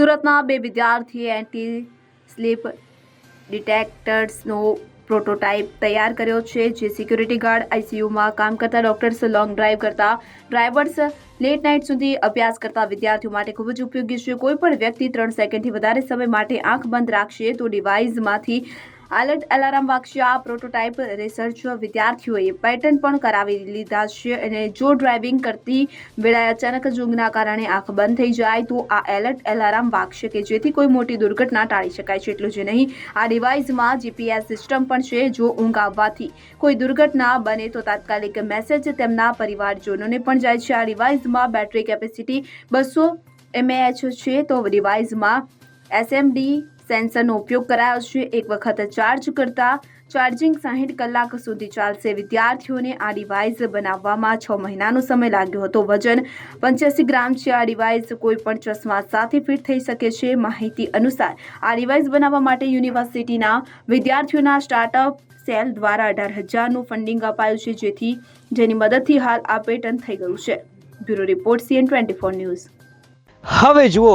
સુરતના બે વિદ્યાર્થીએ એન્ટી સ્લીપ ડિટેક્ટર્સનો પ્રોટોટાઇપ તૈયાર કર્યો છે, જે સિક્યુરિટી ગાર્ડ આઈસીયુમાં કામ કરતા ડોક્ટર્સ લોંગ ડ્રાઈવ કરતા ડ્રાઈવર્સ લેટ નાઇટ સુધી અભ્યાસ કરતા વિદ્યાર્થીઓ માટે ખૂબ જ ઉપયોગી છે. કોઈ પણ વ્યક્તિ ત્રણ સેકન્ડથી વધારે સમય માટે આંખ બંધ રાખશે તો ડિવાઇસમાંથી એલર્ટ એલાર્મ વાગશે. આ પ્રોટોટાઇપ રિસર્ચ વિદ્યાર્થીઓએ પેટર્ન પણ કરાવી લીધા છે અને જો ડ્રાઇવિંગ કરતી વેળાએ અચાનક જ ઊંઘના કારણે આંખ બંધ થઈ જાય, તો આ એલર્ટ એલાર્મ વાગશે કે જેથી કોઈ મોટી દુર્ઘટના ટાળી શકાય છે. એટલું જ નહીં, આ ડિવાઇસમાં જીપીએસ સિસ્ટમ પણ છે. જો ઊંઘ આવવાથી કોઈ દુર્ઘટના બને, તો તાત્કાલિક મેસેજ તેમના પરિવારજનોને પણ જાય છે. આ ડિવાઇસમાં બેટરી કેપેસિટી બસો એમએએચ છે, તો ડિવાઇસમાં એસએમડી સેન્સરનો ઉપયોગ કરાયો છે. એક વખત ચાર્જ કરતા ચાર્જિંગ સાહીઠ કલાક સુધી ચાલશે. વિદ્યાર્થીઓને આ ડિવાઇસ બનાવવામાં છ મહિનાનો સમય લાગ્યો હતો. વજન પંચ્યાસી ગ્રામ છે. આ ડિવાઇસ કોઈ પણ ચશ્મા સાથે ફિટ થઈ શકે છે. માહિતી અનુસાર આ ડિવાઇસ બનાવવા માટે યુનિવર્સિટીના વિદ્યાર્થીઓના સ્ટાર્ટઅપ સેલ દ્વારા અઢાર હજારનું ફંડિંગ અપાયું છે, જેથી જેની મદદથી હાલ આ પેટર્ન થઈ ગયું છે. Bureau report CN twenty four news. હવે જુઓ